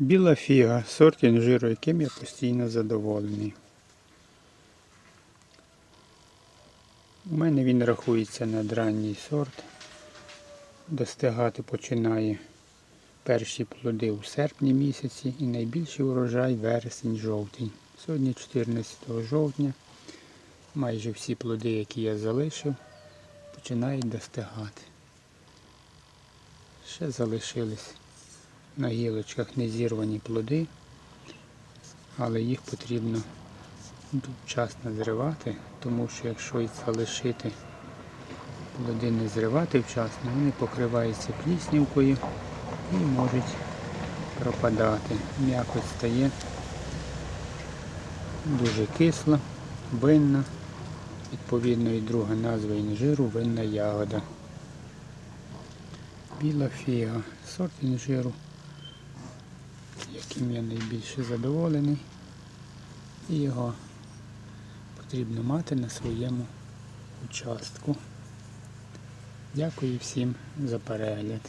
Біла фіга, сорт інжиру, яким я постійно задоволений. У мене він рахується надранній сорт. Достигати починає перші плоди у серпні місяці і найбільший урожай вересень-жовтень. Сьогодні 14 жовтня. Майже всі плоди, які я залишив, починають достигати. Ще залишились на гілочках незірвані плоди, але їх потрібно вчасно зривати, тому що якщо їх залишити плоди не зривати вчасно, вони покриваються пліснівкою і можуть пропадати. М'якоть стає дуже кисла, винна, відповідно і друга назва інжиру винна ягода. Біла фіга, сорт інжиру, яким я найбільше задоволений. І його потрібно мати на своєму участку. Дякую всім за перегляд.